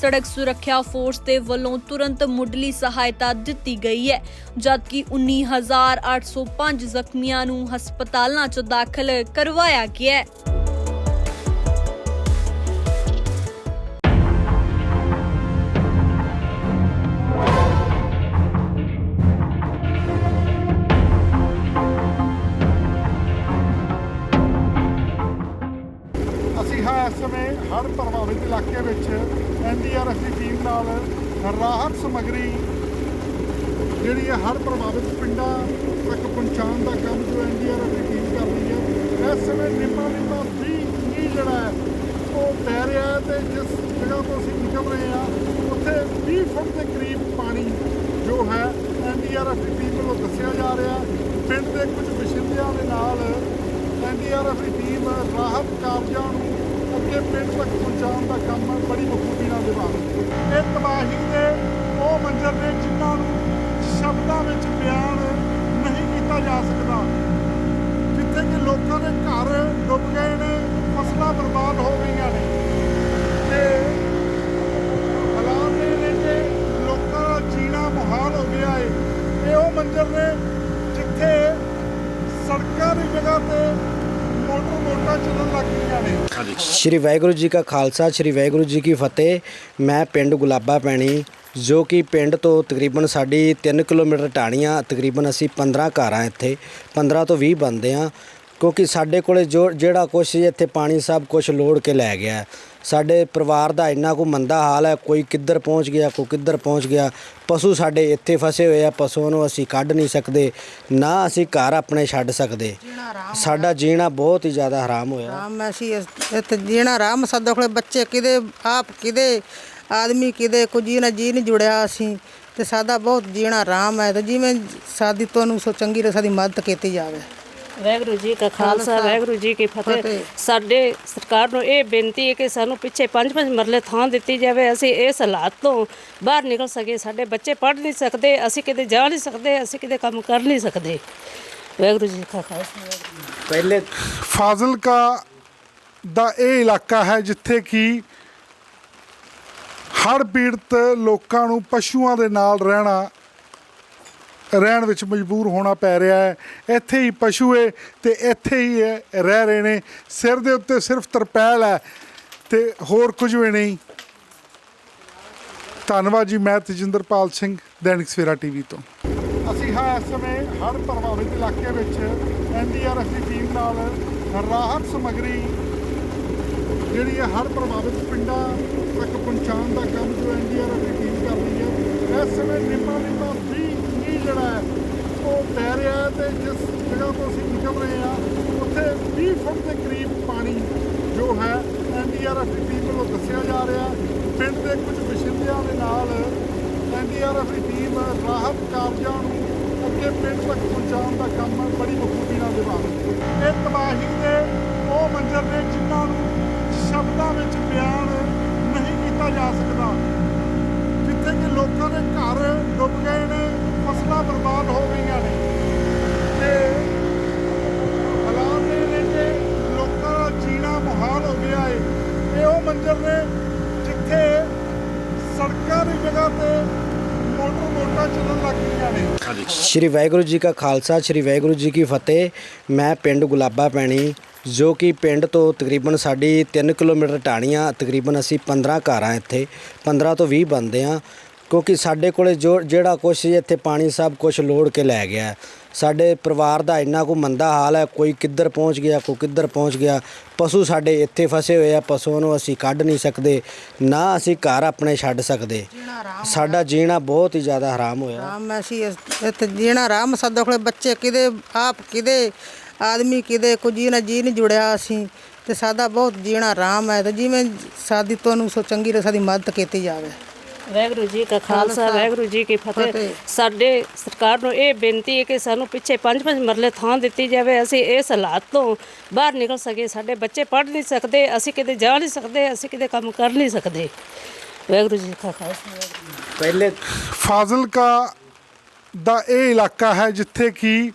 ਸੜਕ ਸੁਰੱਖਿਆ ਫੋਰਸ ਦੇ ਵੱਲੋਂ ਤੁਰੰਤ ਮੁੱਢਲੀ ਸਹਾਇਤਾ ਦਿੱਤੀ ਗਈ ਹੈ, ਜਦਕਿ 19805 ਜ਼ਖਮੀਆਂ ਨੂੰ ਹਸਪਤਾਲਾਂ 'ਚ ਦਾਖਲ ਕਰਵਾਇਆ ਗਿਆ ਹੈ। ਅਸੀਂ ਹਾਂ ਇਸ ਸਮੇਂ ਹਰ ਪ੍ਰਭਾਵਿਤ ਇਲਾਕੇ ਵਿੱਚ ਐਨਡੀਆਰਐਫ ਦੀ ਟੀਮ ਨਾਲ ਰਾਹਤ ਸਮੱਗਰੀ ਜਿਹੜੀ ਹੈ ਹਰ ਪ੍ਰਭਾਵਿਤ ਪਿੰਡਾਂ ਤੱਕ ਪਹੁੰਚਾਉਣ ਦਾ ਕੰਮ ਜੋ ਐਨਡੀਆਰਐਫ ਦੀ ਟੀਮ ਕਰ ਰਹੀ ਹੈ। ਇਸ ਸਮੇਂ ਨਿੰਮਾ ਨਿੰਮਾ 20 ਮੀਂਹ ਜਿਹੜਾ ਹੈ, ਉਹ ਪੈ ਰਿਹਾ ਹੈ ਤੇ ਜਿਸ ਜਗ੍ਹਾ ਤੋਂ ਅਸੀਂ ਨਿਕਲ ਰਹੇ ਹਾਂ, ਉੱਥੇ 20 ਫੁੱਟ ਦੇ ਕਰੀਬ ਪਾਣੀ ਜੋ ਹੈ ਐਨਡੀਆਰਐਫ ਦੀ ਟੀਮ ਵੱਲੋਂ ਦੱਸਿਆ ਜਾ ਰਿਹਾ ਪਿੰਡ ਦੇ ਕੁਝ ਵਸਿੰਦਿਆਂ ਦੇ ਨਾਲ ਐਨਡੀਆਰਐਫ ਦੀ ਟੀਮ ਰਾਹਤ ਕਾਰਜਾਂ ਨੂੰ ਅੱਗੇ ਪਿੰਡ ਤੱਕ ਪਹੁੰਚਾਉਣ ਦਾ ਕੰਮ ਬੜੀ ਬਖੂਬੀ ਨਾਲ ਨਿਭਾ ਰਹੀ ਹੈ ਇਹ ਤਬਾਹੀ ਦੇ ਉਹ ਮੰਜ਼ਰ ਨੇ ਜਿਨ੍ਹਾਂ ਨੂੰ ਸ਼ਬਦਾਂ ਵਿੱਚ ਬਿਆਨ ਨਹੀਂ ਕੀਤਾ ਜਾ ਸਕਦਾ, ਜਿੱਥੇ ਕਿ ਲੋਕਾਂ ਦੇ ਘਰ ਡੁੱਬ ਗਏ ਨੇ, ਫਸਲਾਂ ਬਰਬਾਦ ਹੋ ਗਈਆਂ ਨੇ ਤੇ ਹਾਲਾਤ ਇਹ ਨੇ ਕਿ ਲੋਕਾਂ ਦਾ ਜੀਣਾ ਮੁਹਾਲ ਹੋ ਗਿਆ ਏ ਇਹ ਉਹ ਮੰਜ਼ਰ ਨੇ ਜਿੱਥੇ ਸੜਕਾਂ ਦੀ ਜਗ੍ਹਾ ਤੇ ਮੋਟਰ ਮੋਟਾ ਚੱਲਣ ਲੱਗ ਗਈਆਂ ਨੇ ਸ਼੍ਰੀ ਵਾਹਿਗੁਰੂ ਜੀ ਕਾ ਖਾਲਸਾ, ਸ਼੍ਰੀ ਵਾਹਿਗੁਰੂ ਜੀ ਕੀ ਫਤਿਹ। ਮੈਂ ਪਿੰਡ ਗੁਲਾਬਾ ਪੈਣੀ, ਜੋ ਕਿ ਪਿੰਡ ਤੋਂ ਤਕਰੀਬਨ ਸਾਡੀ 3 ਕਿਲੋਮੀਟਰ ਟਾਣੀਆਂ ਤਕਰੀਬਨ ਅਸੀਂ 15 ਘਰ ਆ ਇੱਥੇ 15 ਤੋਂ 20 ਬੰਦੇ ਆ, ਕਿਉਂਕਿ ਸਾਡੇ ਕੋਲੇ ਜੋ, ਜਿਹੜਾ ਕੁਛ ਸੀ ਇੱਥੇ ਪਾਣੀ ਸਭ ਕੁਝ ਲੋੜ ਕੇ ਲੈ ਗਿਆ। ਸਾਡੇ ਪਰਿਵਾਰ ਦਾ ਇੰਨਾ ਕੋ ਮੰਦਾ ਹਾਲ ਹੈ ਕੋਈ ਕਿੱਧਰ ਪਹੁੰਚ ਗਿਆ ਕੋਈ ਕਿੱਧਰ ਪਹੁੰਚ ਗਿਆ। ਪਸ਼ੂ ਸਾਡੇ ਇੱਥੇ ਫਸੇ ਹੋਏ ਆ ਪਸ਼ੂਆਂ ਨੂੰ ਅਸੀਂ ਕੱਢ ਨਹੀਂ ਸਕਦੇ ਨਾ ਅਸੀਂ ਘਰ ਆਪਣੇ ਛੱਡ ਸਕਦੇ। ਸਾਡਾ ਜੀਣਾ ਬਹੁਤ ਹੀ ਜ਼ਿਆਦਾ ਹਰਾਮ ਹੋਇਆ। ਰਾਮ ਅਸੀਂ ਇਸ- ਇੱਥੇ ਜੀਣਾ ਰਾਮ ਸਾਡਾ ਕੋਲੇ ਬੱਚੇ ਕਿਦੇ ਆਪ ਕਿਦੇ ਆਦਮੀ ਕਿਦੇ ਕੁਝ ਨਾ ਜੀ ਨਹੀਂ ਜੁੜਿਆ ਅਸੀਂ। ਤੇ ਸਾਡਾ ਬਹੁਤ ਜੀਣਾ ਰਾਮ ਹੈ ਤੇ ਜਿਵੇਂ ਸਾਡੀ ਤੁਹਾਨੂੰ ਸੋ ਚੰਗੀ ਰ ਸਾਡੀ ਮਦਦ ਕੀਤੀ ਜਾਵੇ। ਵਾਹਿਗੁਰੂ ਜੀ ਕਾ ਖਾਲਸਾ ਵਾਹਿਗੁਰੂ ਜੀ ਕੀ ਫਤਿਹ। ਸਾਡੇ ਸਰਕਾਰ ਨੂੰ ਇਹ ਬੇਨਤੀ ਹੈ ਕਿ ਸਾਨੂੰ ਪਿੱਛੇ ਪੰਜ ਪੰਜ ਮਰਲੇ ਥਾਂ ਦਿੱਤੀ ਜਾਵੇ। ਅਸੀਂ ਇਸ ਹਾਲਾਤ ਤੋਂ ਬਾਹਰ ਨਿਕਲ ਸਕੀਏ। ਸਾਡੇ ਬੱਚੇ ਪੜ੍ਹ ਨਹੀਂ ਸਕਦੇ ਅਸੀਂ ਕਿਤੇ ਜਾ ਨਹੀਂ ਸਕਦੇ ਅਸੀਂ ਕਿਤੇ ਕੰਮ ਕਰ ਨਹੀਂ ਸਕਦੇ। ਵਾਹਿਗੁਰੂ ਜੀ ਕਾ ਖਾਲਸਾ ਪਹਿਲੇ ਫਾਜ਼ਿਲਕਾ ਦਾ ਇਹ ਇਲਾਕਾ ਹੈ ਜਿੱਥੇ ਕਿ ਹੜ੍ਹ ਪੀੜਤ ਲੋਕਾਂ ਨੂੰ ਪਸ਼ੂਆਂ ਦੇ ਨਾਲ ਰਹਿਣਾ ਰਹਿਣ ਵਿੱਚ ਮਜਬੂਰ ਹੋਣਾ ਪੈ ਰਿਹਾ ਹੈ। ਇੱਥੇ ਹੀ ਪਸ਼ੂ ਏ ਤੇ ਇੱਥੇ ਹੀ ਰਹਿ ਰਹੇ ਨੇ। ਸਿਰ ਦੇ ਉੱਤੇ ਸਿਰਫ ਤਰਪੈਲ ਹੈ ਤੇ ਹੋਰ ਕੁਝ ਵੀ ਨਹੀਂ। ਧੰਨਵਾਦ ਜੀ, ਮੈਂ ਤਜਿੰਦਰਪਾਲ ਸਿੰਘ, ਦੈਨਿਕ ਸਵੇਰਾ ਟੀਵੀ ਤੋਂ। ਅਸੀਂ ਹਾਂ ਇਸ ਸਮੇਂ ਹਰ ਪ੍ਰਭਾਵਿਤ ਇਲਾਕੇ ਵਿੱਚ ਐਨਡੀਆਰਐਫ ਦੀ ਟੀਮ ਨਾਲ ਰਾਹਤ ਸਮੱਗਰੀ ਜਿਹੜੀ ਹੈ ਹਰ ਪ੍ਰਭਾਵਿਤ ਪਿੰਡਾਂ ਤੱਕ ਪਹੁੰਚਾਉਣ ਦਾ ਕੰਮ ਜੋ ਐਨਡੀਆਰਐਫ ਦੀ ਟੀਮ ਕਰ ਰਹੀ ਹੈ। ਇਸ ਸਮੇਂ ਨਿੰਮਾ ਨਿੰਮਾ 20 ਜਿਹੜਾ ਹੈ ਉਹ ਪੈ ਰਿਹਾ ਹੈ ਤੇ ਜਿਸ ਜਗ੍ਹਾ ਤੋਂ ਅਸੀਂ ਨਿਕਲ ਰਹੇ ਹਾਂ, ਉੱਥੇ 20 ਫੁੱਟ ਦੇ ਕਰੀਬ ਪਾਣੀ ਜੋ ਹੈ ਐਨਡੀਆਰਐਫ ਦੀ ਟੀਮ ਵੱਲੋਂ ਦੱਸਿਆ ਜਾ ਰਿਹਾ ਪਿੰਡ ਦੇ ਕੁਝ ਵਸਿੰਦਿਆਂ ਦੇ ਨਾਲ ਐਨਡੀਆਰਐਫ ਦੀ ਟੀਮ ਰਾਹਤ ਕਾਰਜਾਂ ਨੂੰ ਅੱਗੇ ਪਿੰਡ ਤੱਕ ਪਹੁੰਚਾਉਣ ਦਾ ਕੰਮ ਬੜੀ ਬਖੂਬੀ ਨਾਲ ਨਿਭਾ ਰਹੀ ਹੈ। ਇਹ ਤਬਾਹੀ ਦੇ ਉਹ ਮੰਜ਼ਰ ਨੇ ਜਿਨ੍ਹਾਂ ਨੂੰ ਸ਼ਬਦਾਂ ਵਿੱਚ ਬਿਆਨ ਨਹੀਂ ਕੀਤਾ ਜਾ ਸਕਦਾ, ਜਿੱਥੇ ਕਿ ਲੋਕਾਂ ਦੇ ਘਰ ਡੁੱਬ ਗਏ ਨੇ ਫਸਲਾਂ ਬਰਬਾਦ ਹੋ ਗਈਆਂ ਨੇ ਤੇ ਹਾਲਾਤ ਇਹ ਨੇ ਕਿ ਲੋਕਾਂ ਦਾ ਜੀਣਾ ਮੁਹਾਲ ਹੋ ਗਿਆ ਏ ਇਹ ਉਹ ਮੰਜ਼ਰ ਨੇ ਜਿੱਥੇ ਸੜਕਾਂ ਦੀ ਜਗ੍ਹਾ ਤੇ ਮੋਟਰ ਮੋਟਾ ਚੱਲਣ ਲੱਗ ਗਈਆਂ ਨੇ ਸ਼੍ਰੀ ਵਾਹਿਗੁਰੂ ਜੀ ਕਾ ਖਾਲਸਾ, ਸ਼੍ਰੀ ਵਾਹਿਗੁਰੂ ਜੀ ਕੀ ਫਤਿਹ। ਮੈਂ ਪਿੰਡ ਗੁਲਾਬਾ ਪੈਣੀ, ਜੋ ਕਿ ਪਿੰਡ ਤੋਂ ਤਕਰੀਬਨ ਸਾਡੀ 3 ਕਿਲੋਮੀਟਰ ਟਾਣੀਆਂ ਤਕਰੀਬਨ ਅਸੀਂ 15 ਘਰ ਆ ਇੱਥੇ 15 ਤੋਂ 20 ਬੰਦੇ ਆ, ਕਿਉਂਕਿ ਸਾਡੇ ਕੋਲੇ ਜੋ, ਜਿਹੜਾ ਕੁਛ ਸੀ ਇੱਥੇ ਪਾਣੀ ਸਭ ਕੁਝ ਲੋੜ ਕੇ ਲੈ ਗਿਆ। ਸਾਡੇ ਪਰਿਵਾਰ ਦਾ ਇੰਨਾ ਕੋ ਮੰਦਾ ਹਾਲ ਹੈ ਕੋਈ ਕਿੱਧਰ ਪਹੁੰਚ ਗਿਆ ਕੋਈ ਕਿੱਧਰ ਪਹੁੰਚ ਗਿਆ। ਪਸ਼ੂ ਸਾਡੇ ਇੱਥੇ ਫਸੇ ਹੋਏ ਆ ਪਸ਼ੂਆਂ ਨੂੰ ਅਸੀਂ ਕੱਢ ਨਹੀਂ ਸਕਦੇ ਨਾ ਅਸੀਂ ਘਰ ਆਪਣੇ ਛੱਡ ਸਕਦੇ। ਸਾਡਾ ਜੀਣਾ ਬਹੁਤ ਹੀ ਜ਼ਿਆਦਾ ਹਰਾਮ ਹੋਇਆ। ਰਾਮ ਅਸੀਂ ਇਸ- ਇੱਥੇ ਜੀਣਾ ਰਾਮ ਸਾਡੇ ਕੋਲੇ ਬੱਚੇ ਕਿਦੇ ਆਪ ਕਿਦੇ ਆਦਮੀ ਕਿਦੇ ਕੋਈ ਜੀ ਨਾਲ ਜੀ ਨਹੀਂ ਜੁੜਿਆ ਅਸੀਂ। ਤੇ ਸਾਡਾ ਬਹੁਤ ਜੀਣਾ ਰਾਮ ਹੈ ਤੇ ਜਿਵੇਂ ਸਾਡੀ ਤੁਹਾਨੂੰ ਸੋ ਚੰਗੀ ਰ ਸਾਡੀ ਮਦਦ ਕੀਤੀ ਜਾਵੇ। ਵਾਹਿਗੁਰੂ ਜੀ ਕਾ ਖਾਲਸਾ ਵਾਹਿਗੁਰੂ ਜੀ ਕੀ ਫਤਿਹ। ਸਾਡੇ ਸਰਕਾਰ ਨੂੰ ਇਹ ਬੇਨਤੀ ਹੈ ਕਿ ਸਾਨੂੰ ਪਿੱਛੇ ਪੰਜ ਪੰਜ ਮਰਲੇ ਥਾਂ ਦਿੱਤੀ ਜਾਵੇ। ਅਸੀਂ ਇਸ ਹਾਲਾਤ ਤੋਂ ਬਾਹਰ ਨਿਕਲ ਸਕੇ ਸਾਡੇ ਬੱਚੇ ਪੜ੍ਹ ਨਹੀਂ ਸਕਦੇ ਅਸੀਂ ਕਿਤੇ ਜਾ ਨਹੀਂ ਸਕਦੇ ਅਸੀਂ ਕਿਤੇ ਕੰਮ ਕਰ ਨਹੀਂ ਸਕਦੇ। ਵਾਹਿਗੁਰੂ ਜੀ ਕਾ ਖਾਲਸਾ ਪਹਿਲੇ ਫਾਜ਼ਿਲਕਾ ਦਾ ਇਹ ਇਲਾਕਾ ਹੈ ਜਿੱਥੇ ਕਿ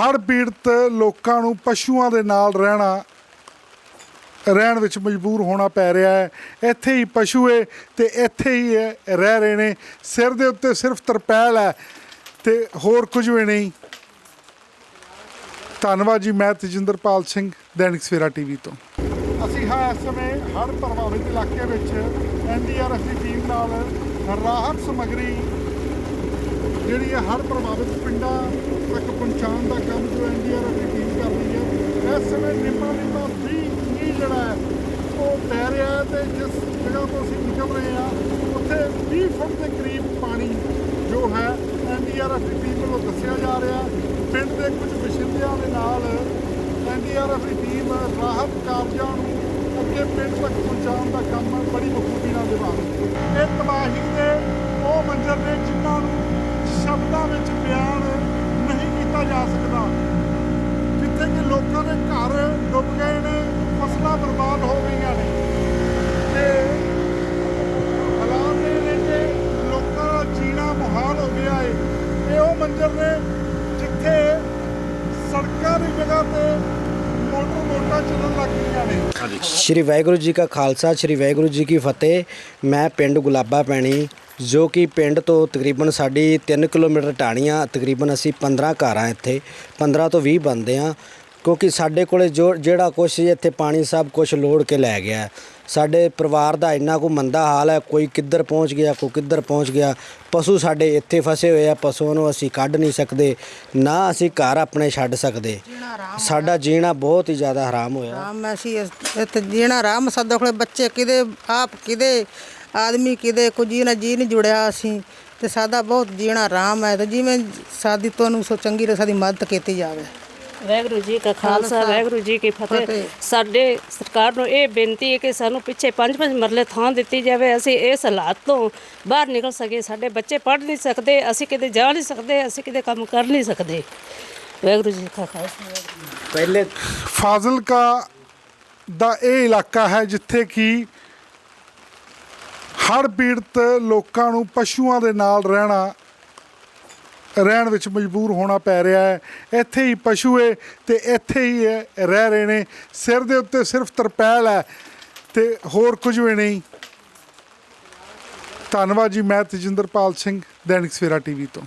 ਹੜ੍ਹ ਪੀੜਤ ਲੋਕਾਂ ਨੂੰ ਪਸ਼ੂਆਂ ਦੇ ਨਾਲ ਰਹਿਣਾ ਰਹਿਣ ਵਿੱਚ ਮਜਬੂਰ ਹੋਣਾ ਪੈ ਰਿਹਾ ਹੈ। ਇੱਥੇ ਹੀ ਪਸ਼ੂ ਏ ਤੇ ਇੱਥੇ ਹੀ ਰਹਿ ਰਹੇ ਨੇ। ਸਿਰ ਦੇ ਉੱਤੇ ਸਿਰਫ ਤਰਪੈਲ ਹੈ ਤੇ ਹੋਰ ਕੁਝ ਵੀ ਨਹੀਂ। ਧੰਨਵਾਦ ਜੀ, ਮੈਂ ਤਜਿੰਦਰਪਾਲ ਸਿੰਘ, ਦੈਨਿਕ ਸਵੇਰਾ ਟੀਵੀ ਤੋਂ। ਅਸੀਂ ਹਾਂ ਇਸ ਸਮੇਂ ਹਰ ਪ੍ਰਭਾਵਿਤ ਇਲਾਕੇ ਵਿੱਚ ਐਨਡੀਆਰਐਫ ਦੀ ਟੀਮ ਨਾਲ ਰਾਹਤ ਸਮੱਗਰੀ ਜਿਹੜੀ ਹੈ ਹਰ ਪ੍ਰਭਾਵਿਤ ਪਿੰਡਾਂ ਤੱਕ ਪਹੁੰਚਾਉਣ ਦਾ ਕੰਮ ਜੋ ਐਨਡੀਆਰਐਫ ਦੀ ਟੀਮ ਕਰ ਰਹੀ ਹੈ। ਇਸ ਸਮੇਂ ਨਿੰਮਾ ਨਿੰਮਾ ਜਿਹੜਾ ਹੈ ਉਹ ਪੈ ਰਿਹਾ ਹੈ ਤੇ ਜਿਸ ਜਗ੍ਹਾ ਤੋਂ ਅਸੀਂ ਨਿਕਲ ਰਹੇ ਹਾਂ, ਉੱਥੇ 20 ਫੁੱਟ ਦੇ ਕਰੀਬ ਪਾਣੀ ਜੋ ਹੈ ਐਨਡੀਆਰਐਫ ਦੀ ਟੀਮ ਵੱਲੋਂ ਦੱਸਿਆ ਜਾ ਰਿਹਾ ਪਿੰਡ ਦੇ ਕੁਝ ਵਸਿੰਦਿਆਂ ਦੇ ਨਾਲ ਐਨਡੀਆਰਐਫ ਦੀ ਟੀਮ ਰਾਹਤ ਕਾਰਜਾਂ ਨੂੰ ਅੱਗੇ ਪਿੰਡ ਤੱਕ ਪਹੁੰਚਾਉਣ ਦਾ ਕੰਮ ਬੜੀ ਬਖੂਬੀ ਨਾਲ ਨਿਭਾ ਰਹੀ ਹੈ। ਇਹ ਤਬਾਹੀ ਦੇ ਉਹ ਮੰਜ਼ਰ ਨੇ ਜਿਨ੍ਹਾਂ ਨੂੰ ਸ਼ਬਦਾਂ ਵਿੱਚ ਬਿਆਨ ਨਹੀਂ ਕੀਤਾ ਜਾ ਸਕਦਾ ਜਿੱਥੇ ਕਿ ਲੋਕਾਂ ਦੇ ਘਰ ਡੁੱਬ ਗਏ ਨੇ ਫਸਲਾਂ ਬਰਬਾਦ ਹੋ ਗਈਆਂ ਨੇ ਤੇ ਹਾਲਾਤ ਇਹ ਨੇ ਕਿ ਲੋਕਾਂ ਦਾ ਜੀਣਾ ਮੁਹਾਲ ਹੋ ਗਿਆ ਏ ਇਹ ਉਹ ਮੰਜ਼ਰ ਨੇ ਜਿੱਥੇ ਸੜਕਾਂ ਦੀ ਜਗ੍ਹਾ ਤੇ ਮੋਟਰ ਮੋਟਾ ਚੱਲਣ ਲੱਗ ਗਈਆਂ ਨੇ। ਸ਼੍ਰੀ ਵਾਹਿਗੁਰੂ ਜੀ ਕਾ ਖਾਲਸਾ ਸ਼੍ਰੀ ਵਾਹਿਗੁਰੂ ਜੀ ਕੀ ਫਤਿਹ। ਮੈਂ ਪਿੰਡ ਗੁਲਾਬਾ ਪੈਣੀ ਜੋ ਕਿ ਪਿੰਡ ਤੋਂ ਤਕਰੀਬਨ ਸਾਡੀ 3 ਕਿਲੋਮੀਟਰ ਟਾਣੀਆਂ ਤਕਰੀਬਨ ਅਸੀਂ 15 ਘਰ ਆ ਇੱਥੇ 15 ਤੋਂ 20 ਬੰਦੇ ਆ। ਕਿਉਂਕਿ ਸਾਡੇ ਕੋਲੇ ਜੋ ਜਿਹੜਾ ਕੁਛ ਇੱਥੇ ਪਾਣੀ ਸਭ ਕੁਝ ਲੋੜ ਕੇ ਲੈ ਗਿਆ। ਸਾਡੇ ਪਰਿਵਾਰ ਦਾ ਇੰਨਾ ਕੋ ਮੰਦਾ ਹਾਲ ਹੈ ਕੋਈ ਕਿੱਧਰ ਪਹੁੰਚ ਗਿਆ ਕੋਈ ਕਿੱਧਰ ਪਹੁੰਚ ਗਿਆ। ਪਸ਼ੂ ਸਾਡੇ ਇੱਥੇ ਫਸੇ ਹੋਏ ਆ ਪਸ਼ੂਆਂ ਨੂੰ ਅਸੀਂ ਕੱਢ ਨਹੀਂ ਸਕਦੇ ਨਾ ਅਸੀਂ ਘਰ ਆਪਣੇ ਛੱਡ ਸਕਦੇ। ਸਾਡਾ ਜੀਣਾ ਬਹੁਤ ਹੀ ਜ਼ਿਆਦਾ ਹਰਾਮ ਹੋਇਆ। ਰਾਮ ਅਸੀਂ ਇੱਥੇ ਜੀਣਾ ਰਾਮ ਸਾਡੇ ਕੋਲੇ ਬੱਚੇ ਕਿਦੇ ਆਪ ਕਿਦੇ ਆਦਮੀ ਕਿਦੇ ਜੀ ਨਾਲ ਜੀ ਨਹੀਂ ਜੁੜਿਆ ਅਸੀਂ। ਤੇ ਸਾਡਾ ਬਹੁਤ ਜੀਣਾ ਰਾਮ ਹੈ ਤੇ ਜਿਵੇਂ ਸਾਡੀ ਤੁਹਾਨੂੰ ਸੋ ਚੰਗੀ ਰ ਸਾਡੀ ਮਦਦ ਕੀਤੀ ਜਾਵੇ। ਵਾਹਿਗੁਰੂ ਜੀ ਕਾ ਖਾਲਸਾ ਵਾਹਿਗੁਰੂ ਜੀ ਕੀ ਫਤਿਹ। ਸਾਡੇ ਸਰਕਾਰ ਨੂੰ ਇਹ ਬੇਨਤੀ ਹੈ ਕਿ ਸਾਨੂੰ ਪਿੱਛੇ ਪੰਜ ਪੰਜ ਮਰਲੇ ਥਾਂ ਦਿੱਤੀ ਜਾਵੇ। ਅਸੀਂ ਇਸ ਹਾਲਾਤ ਤੋਂ ਬਾਹਰ ਨਿਕਲ ਸਕੇ ਸਾਡੇ ਬੱਚੇ ਪੜ੍ਹ ਨਹੀਂ ਸਕਦੇ ਅਸੀਂ ਕਿਤੇ ਜਾ ਨਹੀਂ ਸਕਦੇ ਅਸੀਂ ਕਿਤੇ ਕੰਮ ਕਰ ਨਹੀਂ ਸਕਦੇ। ਵਾਹਿਗੁਰੂ ਜੀ ਕਾ ਖਾਲਸਾ ਪਹਿਲੇ ਫਾਜ਼ਿਲਕਾ ਦਾ ਇਹ ਇਲਾਕਾ ਹੈ ਜਿੱਥੇ ਕਿ ਹੜ੍ਹ ਪੀੜਤ ਲੋਕਾਂ ਨੂੰ ਪਸ਼ੂਆਂ ਦੇ ਨਾਲ ਰਹਿਣਾ ਰਹਿਣ ਵਿੱਚ ਮਜਬੂਰ ਹੋਣਾ ਪੈ ਰਿਹਾ ਹੈ। ਇੱਥੇ ਹੀ ਪਸ਼ੂ ਏ ਤੇ ਇੱਥੇ ਹੀ ਰਹਿ ਰਹੇ ਨੇ। ਸਿਰ ਦੇ ਉੱਤੇ ਸਿਰਫ ਤਰਪੈਲ ਹੈ ਤੇ ਹੋਰ ਕੁਝ ਵੀ ਨਹੀਂ। ਧੰਨਵਾਦ ਜੀ, ਮੈਂ ਤਜਿੰਦਰਪਾਲ ਸਿੰਘ, ਦੈਨਿਕ ਸਵੇਰਾ ਟੀਵੀ ਤੋਂ।